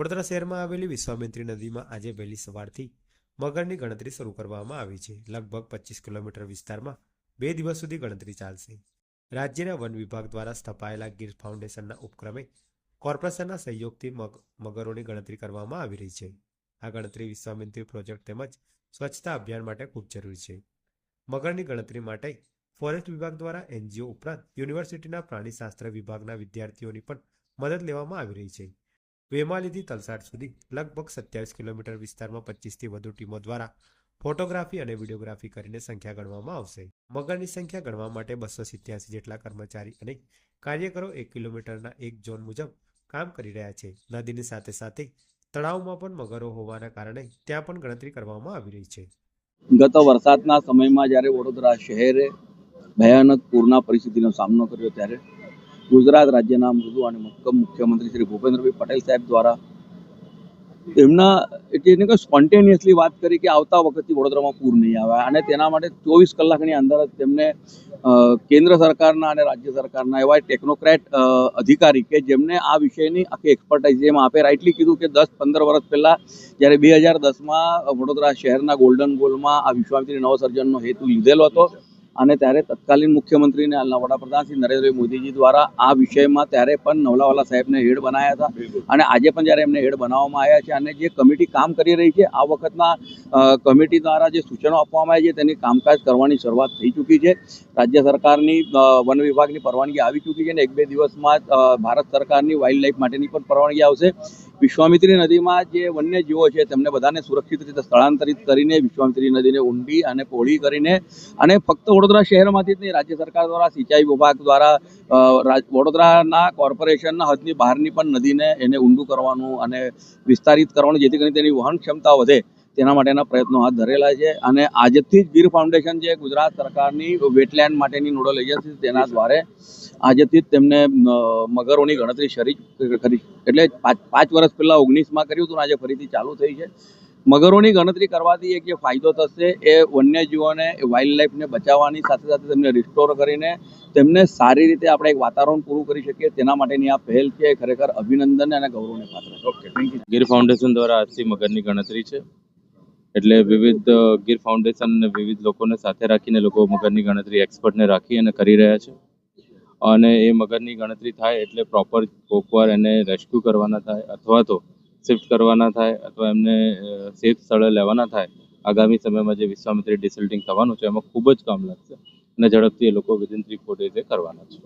વડોદરા શહેરમાં આવેલી વિશ્વામિત્રી નદીમાં આજે વહેલી સવારથી મગરની ગણતરી શરૂ કરવામાં આવી છે. લગભગ પચીસ કિલોમીટર વિસ્તારમાં બે દિવસ સુધી ગણતરી ચાલશે. રાજ્યના વન વિભાગ દ્વારા સ્થપાયેલા ગીર ફાઉન્ડેશનના ઉપક્રમે કોર્પોરેશનના સહયોગથી મગ, મગરોની ગણતરી કરવામાં આવી રહી છે. આ ગણતરી વિશ્વામિત્રી પ્રોજેક્ટ તેમજ સ્વચ્છતા અભિયાન માટે ખૂબ જરૂરી છે. મગરની ગણતરી માટે ફોરેસ્ટ વિભાગ દ્વારા એનજીઓ ઉપરાંત યુનિવર્સિટીના પ્રાણીશાસ્ત્ર વિભાગના વિદ્યાર્થીઓની પણ મદદ લેવામાં આવી રહી છે. વેમાલીથી તલસાડ સુધી લગભગ સત્યાવીસ કિલોમીટર વિસ્તારમાં પચીસથી વધુ ટીમો દ્વારા ફોટોગ્રાફી અને વિડીયોગ્રાફી કરીને સંખ્યા ગણવામાં આવશે. મગરની સંખ્યા ગણવા માટે બસો સિત્યાસી જેટલા કર્મચારી અને કાર્યકરો એક કિલોમીટરના એક ઝોન મુજબ કામ કરી રહ્યા છે. નદીની સાથે સાથે તળાવમાં પણ મગરો હોવાના કારણે ત્યાં પણ ગણતરી કરવામાં આવી રહી છે. ગત વરસાદના સમયમાં જ્યારે વડોદરા શહેરે ભયાનક પૂરના પરિસ્થિતિનો સામનો કર્યો ત્યારે ગુજરાત રાજ્યના મૃદુ અને મક્કમ મુખ્યમંત્રી શ્રી ભૂપેન્દ્રભાઈ પટેલ સાહેબ દ્વારા એમના, એટલે કે સ્પોન્ટેનિયસલી વાત કરી કે આવતા વખતથી વડોદરામાં પૂર નહીં આવે. અને તેના માટે ચોવીસ કલાકની અંદર જ તેમને કેન્દ્ર સરકારના અને રાજ્ય સરકારના એવા ટેકનોક્રેટ અધિકારી કે જેમને આ વિષયની આખી એક્સપર્ટાઇઝ જેમ આપે રાઇટલી કીધું કે દસ પંદર વર્ષ પહેલાં જ્યારે બે હજાર દસમાં વડોદરા શહેરના ગોલ્ડન ગોલમાં આ વિશ્વામિત્રી નવસર્જનનો હેતુ લીધેલો હતો. અને ત્યારે તત્કાલીન મુખ્યમંત્રીને હાલના વડાપ્રધાન શ્રી નરેન્દ્ર મોદીજી દ્વારા આ વિષયમાં ત્યારે પણ નવલાવાલા સાહેબને હેડ બનાવ્યા હતા. અને આજે પણ જ્યારે એમને હેડ બનાવવામાં આવ્યા છે અને જે કમિટી કામ કરી રહી છે, આ વખતના કમિટી દ્વારા જે સૂચનો આપવામાં આવી છે તેની કામકાજ કરવાની શરૂઆત થઈ ચૂકી છે. રાજ્ય સરકારની વન વિભાગની પરવાનગી આવી ચૂકી છે અને એક બે દિવસમાં ભારત સરકારની વાઇલ્ડ લાઈફ માટેની પણ પરવાનગી આવશે. વિશ્વામિત્રી નદીમાં જે વન્યજીવો છે તેમને બધાને સુરક્ષિત રીતે સ્થળાંતરિત કરીને વિશ્વામિત્રી નદીને ઊંડી અને પહોળી કરીને અને ફક્ત વડોદરા શહેરમાંથી જ નહીં, રાજ્ય સરકાર દ્વારા, સિંચાઈ વિભાગ દ્વારા વડોદરાના કોર્પોરેશનના હદની બહારની પણ નદીને એને ઊંડું કરવાનું અને વિસ્તારિત કરવાનું, જેથી કરીને તેની વહન ક્ષમતા વધે. તેના માટેના પ્રયત્નો હાથ ધરેલા છે અને આજથી જ ગીર ફાઉન્ડેશન જે ગુજરાત સરકારની વેટલેન્ડ માટેની નોડલ એજન્સી તેના દ્વારે આજથી જ તેમને મગરોની ગણતરી શરી કરી એટલે પાંચ પાંચ વર્ષ પહેલાં ઓગણીસમાં કર્યું હતું ને આજે ફરીથી ચાલુ થઈ છે. મગરોની ગણતરી કરવાથી એક જે ફાયદો થશે એ વન્યજીવોને વાઇલ્ડ લાઈફને બચાવવાની સાથે સાથે તેમને રિસ્ટોર કરીને તેમને સારી રીતે આપણે એક વાતાવરણ પૂરું કરી શકીએ. તેના માટેની આ પહેલ છે ખરેખર અભિનંદન અને ગૌરવને પાત્ર okay thank you Gir foundation દ્વારા આજથી મગરની ગણતરી છે. એટલે વિવિધ ગીર ફાઉન્ડેશન અને વિવિધ લોકોને સાથે રાખીને લોકો મગરની ગણતરી એક્સપર્ટને રાખી અને કરી રહ્યા છે. અને એ મગરની ગણતરી થાય એટલે પ્રોપર કોકવાર એને રેસ્ક્યુ કરવાના થાય અથવા તો શિફ્ટ કરવાના થાય અથવા એમને સેફ સ્થળે લેવાના થાય. આગામી સમયમાં જે વિશ્વામિત્રી ડિસલ્ટિંગ થવાનું છે, એમાં ખૂબ જ કામ લાગશે અને ઝડપથી એ લોકો વિધિન થ્રી ફોર ડેઝે કરવાના છે.